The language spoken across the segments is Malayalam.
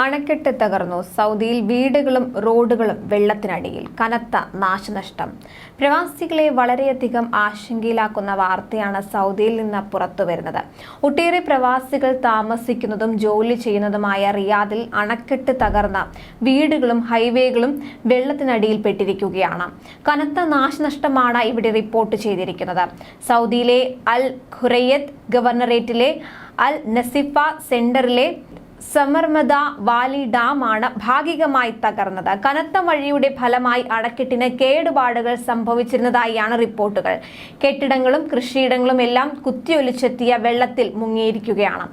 അണക്കെട്ട് തകർന്നു. സൗദിയിൽ വീടുകളും റോഡുകളും വെള്ളത്തിനടിയിൽ. കനത്ത നാശനഷ്ടം. പ്രവാസികളെ വളരെയധികം ആശങ്കയിലാക്കുന്ന വാർത്തയാണ് സൗദിയിൽ നിന്ന് പുറത്തു വരുന്നത്. ഒട്ടേറെ പ്രവാസികൾ താമസിക്കുന്നതും ജോലി ചെയ്യുന്നതുമായ റിയാദിൽ അണക്കെട്ട് തകർന്ന വീടുകളും ഹൈവേകളും വെള്ളത്തിനടിയിൽപ്പെട്ടിരിക്കുകയാണ് കനത്ത നാശനഷ്ടമാണ് ഇവിടെ റിപ്പോർട്ട് ചെയ്തിരിക്കുന്നത്. സൗദിയിലെ അൽ ഖുറയ്യത്ത് ഗവർണറേറ്റിലെ അൽ നസിഫ സെന്ററിലെ സമർമദ വാലി ഡാമാണ് ഭാഗികമായി തകർന്നത്. കനത്ത മഴയുടെ ഫലമായി അണക്കെട്ടിന് കേടുപാടുകൾ സംഭവിച്ചിരുന്നതായാണ് റിപ്പോർട്ടുകൾ. കെട്ടിടങ്ങളും കൃഷിയിടങ്ങളും എല്ലാം കുത്തിയൊലിച്ചെത്തിയ വെള്ളത്തിൽ മുങ്ങിയിരിക്കുകയാണ്.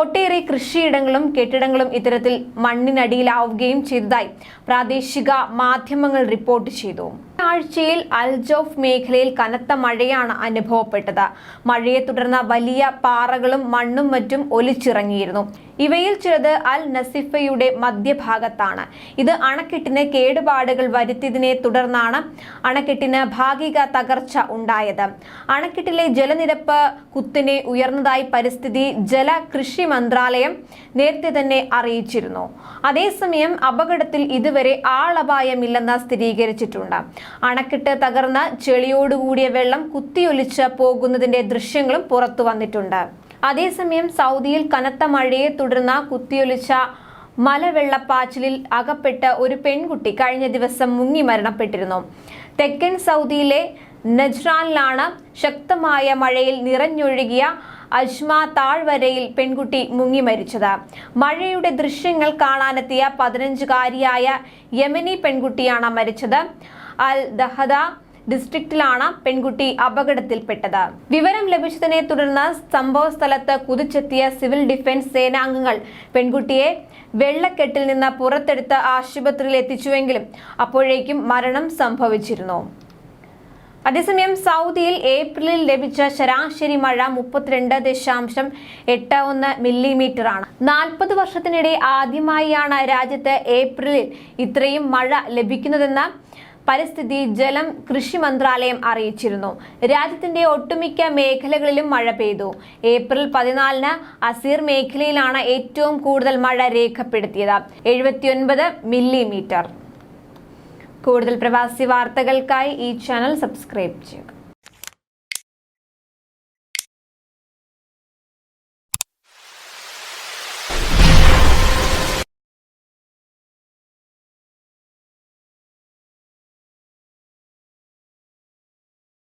ഒട്ടേറെ കൃഷിയിടങ്ങളും കെട്ടിടങ്ങളും ഇത്തരത്തിൽ മണ്ണിനടിയിലാവുകയും ചെയ്തതായി പ്രാദേശിക മാധ്യമങ്ങൾ റിപ്പോർട്ട് ചെയ്തു. ആഴ്ചയിൽ അൽജോഫ് മേഖലയിൽ കനത്ത മഴയാണ് അനുഭവപ്പെട്ടത്. മഴയെ തുടർന്ന് വലിയ പാറകളും മണ്ണും മറ്റും ഒലിച്ചിറങ്ങിയിരുന്നു. ഇവയിൽ ചിലത് അൽ നസിഫയുടെ മധ്യഭാഗത്താണ്. ഇത് അണക്കെട്ടിന് കേടുപാടുകൾ വരുത്തിയതിനെ തുടർന്നാണ് അണക്കെട്ടിന് ഭാഗിക തകർച്ച ഉണ്ടായത്. അണക്കെട്ടിലെ ജലനിരപ്പ് കുത്തിനെ ഉയർന്നതായി പരിസ്ഥിതി ജല കൃഷി മന്ത്രാലയം നേരത്തെ തന്നെ അറിയിച്ചിരുന്നു. അതേസമയം അപകടത്തിൽ ഇതുവരെ ആളപായമില്ലെന്ന് സ്ഥിരീകരിച്ചിട്ടുണ്ട്. അണക്കെട്ട് തകർന്ന ചെളിയോടുകൂടിയ വെള്ളം കുത്തിയൊലിച്ച് പോകുന്നതിന്റെ ദൃശ്യങ്ങളും പുറത്തു വന്നിട്ടുണ്ട്. അതേസമയം സൗദിയിൽ കനത്ത മഴയെ തുടർന്ന് കുത്തിയൊലിച്ച മലവെള്ളപ്പാച്ചിലിൽ അകപ്പെട്ട ഒരു പെൺകുട്ടി കഴിഞ്ഞ ദിവസം മുങ്ങി മരണപ്പെട്ടിരുന്നു. തെക്കൻ സൗദിയിലെ നജ്റാനിലാണ് ശക്തമായ മഴയിൽ നിറഞ്ഞൊഴുകിയ അജ്മ താഴ്വരയിൽ പെൺകുട്ടി മുങ്ങി മരിച്ചത്. മഴയുടെ ദൃശ്യങ്ങൾ കാണാനെത്തിയ പതിനഞ്ചുകാരിയായ യമനി പെൺകുട്ടിയാണ് മരിച്ചത്. അൽ ദഹദ ഡിസ്ട്രിക്റ്റിലാണ് പെൺകുട്ടി അപകടത്തിൽപ്പെട്ടത്. വിവരം ലഭിച്ചതിനെ തുടർന്ന് സംഭവ സ്ഥലത്ത് കുതിച്ചെത്തിയ സിവിൽ ഡിഫൻസ് സേനാംഗങ്ങൾ പെൺകുട്ടിയെ വെള്ളക്കെട്ടിൽ നിന്ന് പുറത്തെടുത്ത് ആശുപത്രിയിൽ എത്തിച്ചുവെങ്കിലും അപ്പോഴേക്കും മരണം സംഭവിച്ചിരുന്നു. അതേസമയം സൗദിയിൽ ഏപ്രിലിൽ ലഭിച്ച ശരാശരി മഴ മുപ്പത്തിരണ്ട് ദശാംശം എട്ട് ഒന്ന് മില്ലിമീറ്റർ ആണ് നാൽപ്പത് വർഷത്തിനിടെ ആദ്യമായാണ് രാജ്യത്ത് ഏപ്രിലിൽ ഇത്രയും മഴ ലഭിക്കുന്നതെന്ന് പരിസ്ഥിതി ജലം കൃഷി മന്ത്രാലയം അറിയിച്ചിരുന്നു. രാജ്യത്തിന്റെ ഒട്ടുമിക്ക മേഖലകളിലും മഴ പെയ്തു. ഏപ്രിൽ പതിനാലിന് അസീർ മേഖലയിലാണ് ഏറ്റവും കൂടുതൽ മഴ രേഖപ്പെടുത്തിയത്. എഴുപത്തിയൊൻപത് മില്ലിമീറ്റർ. കൂടുതൽ പ്രവാസി വാർത്തകൾക്കായി ഈ ചാനൽ സബ്സ്ക്രൈബ് ചെയ്യുക.